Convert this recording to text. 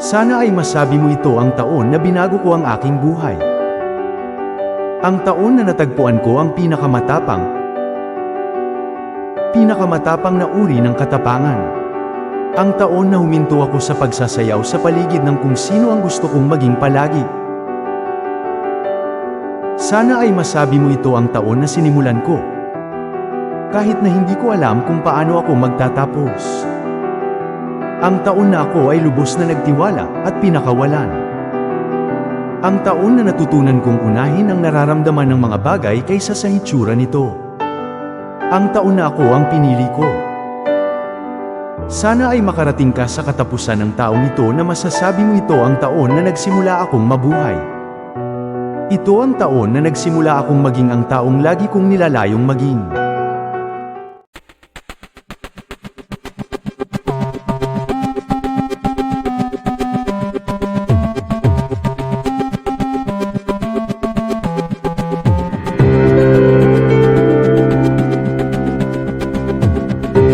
Sana ay masabi mo ito ang taon na binago ko ang aking buhay. Ang taon na natagpuan ko ang pinakamatapang, pinakamatapang na uri ng katapangan. Ang taon na huminto ako sa pagsasayaw sa paligid ng kung sino ang gusto kong maging palagi. Sana ay masabi mo ito ang taon na sinimulan ko. Kahit na hindi ko alam kung paano ako magtatapos. Ang taon na ako ay lubos na nagtiwala at pinakawalan. Ang taon na natutunan kong unahin ang nararamdaman ng mga bagay kaysa sa hitsura nito. Ang taon na ako ang pinili ko. Sana ay makarating ka sa katapusan ng taong ito na masasabi mo ito ang taon na nagsimula akong mabuhay. Ito ang taon na nagsimula akong maging ang taong lagi kong nilalayong maging.